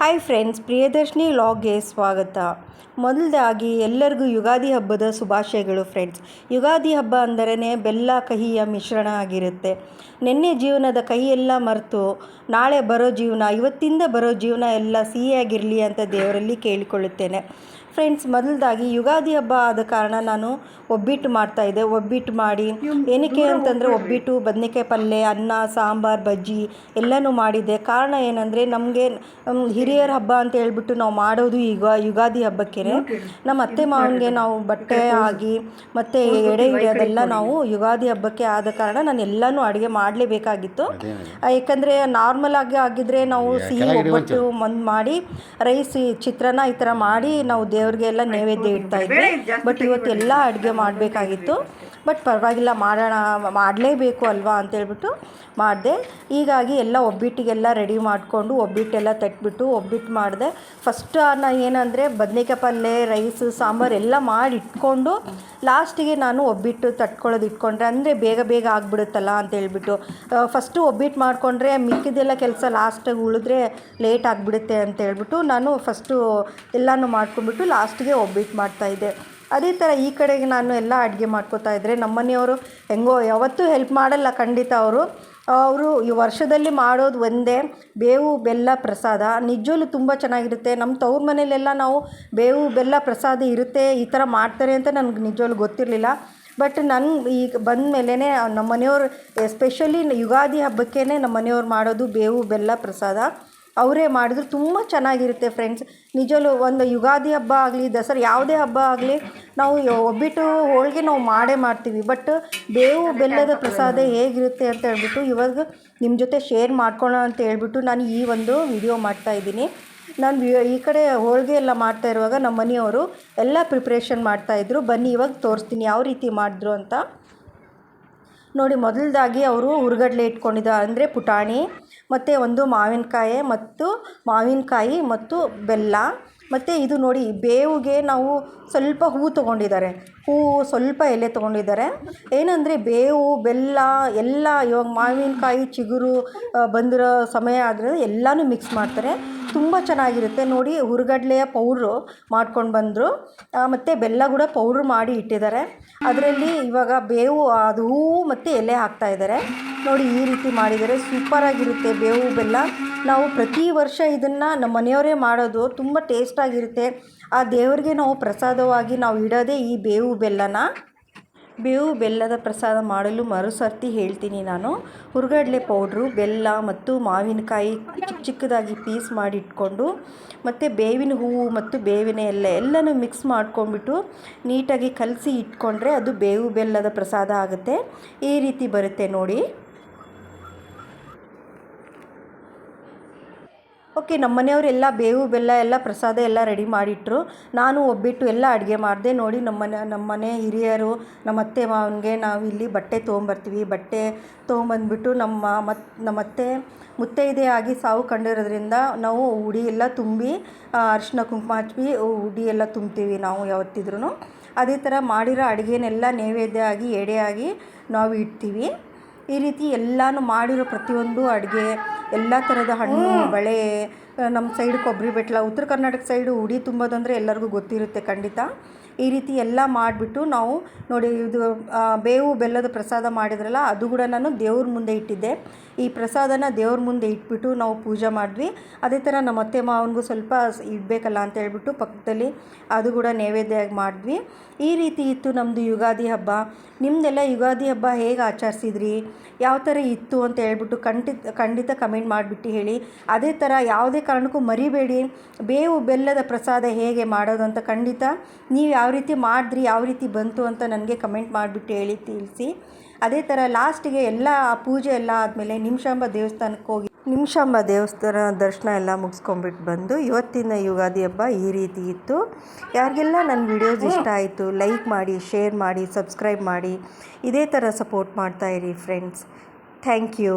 Hi friends Priyadarshini ಲಾಗ್ಗೆ ಸ್ವಾಗತ. ಮೊದಲದಾಗಿ ಎಲ್ಲರಿಗೂ ಯುಗಾದಿ ಹಬ್ಬದ ಶುಭಾಶಯಗಳು ಫ್ರೆಂಡ್ಸ್ ಯುಗಾದಿ ಹಬ್ಬ ಅಂದರೇ ಬೆಲ್ಲ, ಕಹಿಯ ಮಿಶ್ರಣ ಆಗಿರುತ್ತೆ. ನಿನ್ನೆ ಜೀವನದ ಕಹಿಯೆಲ್ಲ ಮರೆತು, ನಾಳೆ ಬರೋ ಜೀವನ, ಇವತ್ತಿಂದ ಬರೋ ಜೀವನ ಎಲ್ಲ ಸಿಹಿಯಾಗಿರಲಿ ಅಂತ ದೇವರಲ್ಲಿ ಕೇಳಿಕೊಳ್ಳುತ್ತೇನೆ. ಫ್ರೆಂಡ್ಸ್ ಮೊದಲದಾಗಿ ಯುಗಾದಿ ಹಬ್ಬ ಆದ ಕಾರಣ ನಾನು ಒಬ್ಬಿಟ್ಟು ಮಾಡ್ತಾಯಿದ್ದೆ ಒಬ್ಬಿಟ್ಟು ಮಾಡಿ ಏನಕ್ಕೆ ಅಂತಂದರೆ ಒಬ್ಬಿಟ್ಟು ಬದನೆಕಾಯಿ ಪಲ್ಯ ಅನ್ನ ಸಾಂಬಾರು ಬಜ್ಜಿ ಎಲ್ಲನೂ ಮಾಡಿದ್ದೆ. ಕಾರಣ ಏನಂದರೆ ನಮಗೆ ಹಿರಿಯರ ಹಬ್ಬ ಅಂತ ಹೇಳ್ಬಿಟ್ಟು ನಾವು ಮಾಡೋದು ಈಗ ಯುಗಾದಿ ಹಬ್ಬಕ್ಕೆ. ನಮ್ಮ ಅತ್ತೆ ಮಾವನಿಗೆ ನಾವು ಬಟ್ಟೆ ಆಗಿ ಮತ್ತು ಎಡೆ ಹಿಡಿಯೋದೆಲ್ಲ ನಾವು ಯುಗಾದಿ ಹಬ್ಬಕ್ಕೆ ಆದ ಕಾರಣ ನಾನು ಎಲ್ಲನೂ ಅಡುಗೆ ಮಾಡಲೇಬೇಕಾಗಿತ್ತು. ಏಕೆಂದರೆ ನಾರ್ಮಲ್ ಆಗಿ ಆಗಿದ್ದರೆ ನಾವು ಸಿಹಿ ಒಬ್ಬಟ್ಟು ಒಂದು ಮಾಡಿ ರೈಸ್ ಚಿತ್ರಾನ್ನ ಈ ಥರ ಮಾಡಿ ನಾವು ದೇವ್ರಿಗೆಲ್ಲ ನೈವೇದ್ಯ ಇಡ್ತಾ ಇದ್ವಿ. ಬಟ್ ಇವತ್ತು ಎಲ್ಲ ಅಡುಗೆ ಮಾಡಬೇಕಾಗಿತ್ತು. ಬಟ್ ಪರವಾಗಿಲ್ಲ ಮಾಡೋಣ, ಮಾಡಲೇಬೇಕು ಅಲ್ವಾ ಅಂತೇಳ್ಬಿಟ್ಟು ಮಾಡಿದೆ. ಹೀಗಾಗಿ ಎಲ್ಲ ಒಬ್ಬಿಟ್ಟಿಗೆಲ್ಲ ರೆಡಿ ಮಾಡಿಕೊಂಡು ಒಬ್ಬಿಟ್ಟೆಲ್ಲ ತಟ್ಬಿಟ್ಟು ಒಬ್ಬಿಟ್ಟು ಮಾಡಿದೆ. ಫಸ್ಟ್ ನಾನು ಏನಂದರೆ ಬದನೇಕಾಯಿ ಪಲ್ಯ ರೈಸು ಸಾಂಬಾರು ಎಲ್ಲ ಮಾಡಿ ಇಟ್ಕೊಂಡು ಲಾಸ್ಟಿಗೆ ನಾನು ಒಬ್ಬಿಟ್ಟು ತಟ್ಕೊಳ್ಳೋದು ಇಟ್ಕೊಂಡ್ರೆ ಅಂದರೆ ಬೇಗ ಬೇಗ ಆಗಿಬಿಡುತ್ತಲ್ಲ ಅಂತೇಳ್ಬಿಟ್ಟು ಫಸ್ಟು ಒಬ್ಬಿಟ್ಟು ಮಾಡಿಕೊಂಡ್ರೆ ಮಿಕ್ಕಿದೆಲ್ಲ ಕೆಲಸ ಲಾಸ್ಟಾಗಿ ಉಳಿದ್ರೆ ಲೇಟ್ ಆಗಿಬಿಡುತ್ತೆ ಅಂತೇಳ್ಬಿಟ್ಟು ನಾನು ಫಸ್ಟು ಎಲ್ಲನೂ ಮಾಡ್ಕೊಂಡ್ಬಿಟ್ಟು ಲಾಸ್ಟಿಗೆ ಒಬ್ಬಿಟ್ಟು ಮಾಡ್ತಾಯಿದ್ದೆ ಅದೇ ಥರ ಈ ಕಡೆಗೆ ನಾನು ಎಲ್ಲ ಅಡುಗೆ ಮಾಡ್ಕೋತಾ ಇದ್ದರೆ ನಮ್ಮ ಮನೆಯವರು ಹೆಂಗೋ ಯಾವತ್ತೂ ಹೆಲ್ಪ್ ಮಾಡಲ್ಲ ಖಂಡಿತ ಅವರು. ಅವರು ಈ ವರ್ಷದಲ್ಲಿ ಮಾಡೋದು ಒಂದೇ, ಬೇವು, ಬೆಲ್ಲ, ಪ್ರಸಾದ. ನಿಜವಲ್ಲೂ ತುಂಬ ಚೆನ್ನಾಗಿರುತ್ತೆ. ನಮ್ಮ ತವ್ರ ಮನೇಲೆಲ್ಲ ನಾವು ಬೇವು, ಬೆಲ್ಲ, ಪ್ರಸಾದ ಇರುತ್ತೆ, ಈ ಥರ ಮಾಡ್ತಾರೆ ಅಂತ ನನಗೆ ನಿಜವಲ್ಲೂ ಗೊತ್ತಿರಲಿಲ್ಲ. ಬಟ್ ನಾನು ಈಗ ಬಂದ ಮೇಲೇ ನಮ್ಮ ಮನೆಯವರು, ಎಸ್ಪೆಷಲಿ ಯುಗಾದಿ ಹಬ್ಬಕ್ಕೇ ನಮ್ಮ ಮನೆಯವ್ರು ಮಾಡೋದು ಬೇವು, ಬೆಲ್ಲ, ಪ್ರಸಾದ. ಅವರೇ ಮಾಡಿದ್ರು. ತುಂಬ ಚೆನ್ನಾಗಿರುತ್ತೆ ಫ್ರೆಂಡ್ಸ್ ನಿಜಲೂ ಒಂದು ಯುಗಾದಿ ಹಬ್ಬ ಆಗಲಿ, ದಸರಾ ಯಾವುದೇ ಹಬ್ಬ ಆಗಲಿ, ನಾವು ಒಬ್ಬಿಟ್ಟು ಹೋಳಿಗೆ ನಾವು ಮಾಡೇ ಮಾಡ್ತೀವಿ. ಬಟ್ ಬೇವು ಬೆಲ್ಲದ ಪ್ರಸಾದ ಹೇಗಿರುತ್ತೆ ಅಂತ ಹೇಳ್ಬಿಟ್ಟು ಇವಾಗ ನಿಮ್ಮ ಜೊತೆ ಶೇರ್ ಮಾಡ್ಕೊಳ್ಳೋಣ ಅಂತ ಹೇಳ್ಬಿಟ್ಟು ನಾನು ಈ ಒಂದು ವಿಡಿಯೋ ಮಾಡ್ತಾ ಇದ್ದೀನಿ. ನಾನು ಈ ಕಡೆ ಹೋಳಿಗೆ ಎಲ್ಲ ಮಾಡ್ತಾ ಇರುವಾಗ ನಮ್ಮ ಮನೆಯವರು ಎಲ್ಲ ಪ್ರಿಪ್ರೇಷನ್ ಮಾಡ್ತಾಯಿದ್ರು ಬನ್ನಿ, ಇವಾಗ ತೋರಿಸ್ತೀನಿ ಯಾವ ರೀತಿ ಮಾಡಿದ್ರು ಅಂತ. ನೋಡಿ, ಮೊದಲದಾಗಿ ಅವರು ಹುರ್ಗಡ್ಲೆ ಇಟ್ಕೊಂಡಿದ್ದಾರೆ. ಅಂದರೆ ಪುಟಾಣಿ ಮತ್ತು ಒಂದು ಮಾವಿನಕಾಯಿ ಮತ್ತು ಮಾವಿನಕಾಯಿ ಮತ್ತು ಬೆಲ್ಲ. ಮತ್ತು ಇದು ನೋಡಿ, ಬೇವಿಗೆ ನಾವು ಸ್ವಲ್ಪ ಹೂವು ತೊಗೊಂಡಿದ್ದಾರೆ. ಹೂವು ಸ್ವಲ್ಪ ಎಲೆ ತೊಗೊಂಡಿದ್ದಾರೆ. ಏನಂದರೆ, ಬೇವು, ಬೆಲ್ಲ, ಎಲ್ಲ ಇವಾಗ ಮಾವಿನಕಾಯಿ, ಚಿಗುರು ಬಂದಿರೋ ಸಮಯ ಆದರೆ ಎಲ್ಲನೂ ಮಿಕ್ಸ್ ಮಾಡ್ತಾರೆ. ತುಂಬ ಚೆನ್ನಾಗಿರುತ್ತೆ. ನೋಡಿ, ಹುರುಗಡಲೆಯ ಪೌಡ್ರು ಮಾಡ್ಕೊಂಡು ಬಂದರು. ಮತ್ತು ಬೆಲ್ಲ ಕೂಡ ಪೌಡ್ರು ಮಾಡಿ ಇಟ್ಟಿದ್ದಾರೆ. ಅದರಲ್ಲಿ ಇವಾಗ ಬೇವು, ಅದು ಹೂವು ಮತ್ತು ಎಲೆ ಹಾಕ್ತಾ ಇದ್ದಾರೆ. ನೋಡಿ, ಈ ರೀತಿ ಮಾಡಿದರೆ ಸೂಪರಾಗಿರುತ್ತೆ ಬೇವು, ಬೆಲ್ಲ. ನಾವು ಪ್ರತಿ ವರ್ಷ ಇದನ್ನು ನಮ್ಮ ಮನೆಯವರೇ ಮಾಡೋದು, ತುಂಬ ಟೇಸ್ಟಾಗಿರುತ್ತೆ ಆ ದೇವರಿಗೆ ನಾವು ಪ್ರಸಾದವಾಗಿ ನಾವು ಇಡೋದೇ ಈ ಬೇವು, ಬೆಲ್ಲನ? ಬೇವು ಬೆಲ್ಲದ ಪ್ರಸಾದ ಮಾಡಲು ಮರುಸರ್ತಿ ಹೇಳ್ತೀನಿ ನಾನು. ಹುರ್ಗಡಲೆ ಪೌಡ್ರು, ಬೆಲ್ಲ ಮತ್ತು ಮಾವಿನಕಾಯಿ ಚಿಕ್ಕ ಚಿಕ್ಕದಾಗಿ ಪೀಸ್ ಮಾಡಿಟ್ಕೊಂಡು ಮತ್ತು ಬೇವಿನ ಹೂವು ಮತ್ತು ಬೇವಿನ ಎಲೆ ಎಲ್ಲನೂ ಮಿಕ್ಸ್ ಮಾಡ್ಕೊಂಡ್ಬಿಟ್ಟು ನೀಟಾಗಿ ಕಲಸಿ ಇಟ್ಕೊಂಡ್ರೆ ಅದು ಬೇವು ಬೆಲ್ಲದ ಪ್ರಸಾದ ಆಗುತ್ತೆ. ಈ ರೀತಿ ಬರುತ್ತೆ ನೋಡಿ. ಓಕೆ ನಮ್ಮ ಮನೆಯವರೆಲ್ಲ ಬೇವು, ಬೆಲ್ಲ, ಎಲ್ಲ ಪ್ರಸಾದ ಎಲ್ಲ ರೆಡಿ ಮಾಡಿಟ್ರು. ನಾನು ಒಬ್ಬಿಟ್ಟು ಎಲ್ಲ ಅಡುಗೆ ಮಾಡಿದೆ. ನೋಡಿ ನಮ್ಮ ಮನೆ ನಮ್ಮ ಮನೆ ಹಿರಿಯರು ನಮ್ಮ ಅತ್ತೆ ಮಾವನಿಗೆ ನಾವು ಇಲ್ಲಿ ಬಟ್ಟೆ ತೊಗೊಂಬರ್ತೀವಿ. ಬಟ್ಟೆ ತೊಗೊಂಬಂದ್ಬಿಟ್ಟು ನಮ್ಮ ಮತ್ತು ನಮ್ಮ ಅತ್ತೆ ಮುತ್ತೈದೆ ಆಗಿ ಸಾವು ಕಂಡಿರೋದ್ರಿಂದ ನಾವು ಉಡಿ ಎಲ್ಲ ತುಂಬಿ ಅರಿಶಿನ ಕುಂಕುಮ ಹಚ್ಚಿ ಉಡಿ ಎಲ್ಲ ತುಂಬ್ತೀವಿ ನಾವು ಯಾವತ್ತಿದ್ರೂ ಅದೇ ಥರ ಮಾಡಿರೋ ಅಡುಗೆನೆಲ್ಲ ನೈವೇದ್ಯ ಆಗಿ ಎಡೆಯಾಗಿ ನಾವು ಇಡ್ತೀವಿ. ಈ ರೀತಿ ಎಲ್ಲನೂ ಮಾಡಿರೋ ಪ್ರತಿಯೊಂದು ಅಡುಗೆ ಎಲ್ಲ ಥರದ ಹಣ್ಣು ಬಳೆ ನಮ್ಮ ಸೈಡ್ ಕೊಬ್ಬರಿ ಬೆಟ್ಲ ಉತ್ತರ ಕರ್ನಾಟಕ ಸೈಡು ಉಡಿ ತುಂಬೋದಂದರೆ ಎಲ್ಲರಿಗೂ ಗೊತ್ತಿರುತ್ತೆ ಖಂಡಿತ. ಈ ರೀತಿ ಎಲ್ಲ ಮಾಡಿಬಿಟ್ಟು ನಾವು ನೋಡಿ ಇದು ಬೇವು ಬೆಲ್ಲದ ಪ್ರಸಾದ ಮಾಡಿದ್ರಲ್ಲ, ಅದು ಕೂಡ ನಾನು ದೇವ್ರ ಮುಂದೆ ಇಟ್ಟಿದ್ದೆ. ಈ ಪ್ರಸಾದನ ದೇವ್ರ ಮುಂದೆ ಇಟ್ಬಿಟ್ಟು ನಾವು ಪೂಜೆ ಮಾಡಿದ್ವಿ. ಅದೇ ಥರ ನಮ್ಮ ಅತ್ತೆ ಮಾವನಿಗೂ ಸ್ವಲ್ಪ ಇಡಬೇಕಲ್ಲ ಅಂತ ಹೇಳ್ಬಿಟ್ಟು ಪಕ್ಕದಲ್ಲಿ ಅದು ಕೂಡ ನೈವೇದ್ಯವಾಗಿ ಮಾಡಿದ್ವಿ. ಈ ರೀತಿ ಇತ್ತು ನಮ್ಮದು ಯುಗಾದಿ ಹಬ್ಬ. ನಿಮ್ಮದೆಲ್ಲ ಯುಗಾದಿ ಹಬ್ಬ ಹೇಗೆ ಆಚರಿಸಿದ್ರಿ? ಯಾವ ಥರ ಇತ್ತು ಅಂತ ಹೇಳ್ಬಿಟ್ಟು ಖಂಡಿತ ಖಂಡಿತ ಕಮೆಂಟ್ ಮಾಡಿಬಿಟ್ಟು ಹೇಳಿ. ಅದೇ ಥರ ಯಾವುದೇ ಕಾರಣಕ್ಕೂ ಮರಿಬೇಡಿ. ಬೇವು ಬೆಲ್ಲದ ಪ್ರಸಾದ ಹೇಗೆ ಮಾಡೋದು ಅಂತ ಖಂಡಿತ ನೀವು ಯಾವ ರೀತಿ ಮಾಡಿದ್ರಿ, ಯಾವ ರೀತಿ ಬಂತು ಅಂತ ನನಗೆ ಕಮೆಂಟ್ ಮಾಡಿಬಿಟ್ಟು ಹೇಳಿ, ತಿಳಿಸಿ. ಅದೇ ಥರ ಲಾಸ್ಟಿಗೆ ಎಲ್ಲ ಪೂಜೆ ಎಲ್ಲ ಆದಮೇಲೆ ನಿಮಿಷಾಂಬ ದೇವಸ್ಥಾನಕ್ಕೆ ಹೋಗಿ ನಿಮಿಷಾಂಬ ದೇವಸ್ಥಾನ ದರ್ಶನ ಎಲ್ಲ ಮುಗಿಸ್ಕೊಂಬಿಟ್ಟು ಬಂದು ಇವತ್ತಿನ ಯುಗಾದಿ ಹಬ್ಬ ಈ ರೀತಿ ಇತ್ತು. ಯಾರಿಗೆಲ್ಲ ನನ್ನ ವಿಡಿಯೋಸ್ ಇಷ್ಟ ಆಯಿತು, ಲೈಕ್ ಮಾಡಿ, ಶೇರ್ ಮಾಡಿ, ಸಬ್ಸ್ಕ್ರೈಬ್ ಮಾಡಿ, ಇದೇ ಥರ ಸಪೋರ್ಟ್ ಮಾಡ್ತಾಯಿರಿ ಫ್ರೆಂಡ್ಸ್ ಥ್ಯಾಂಕ್ ಯು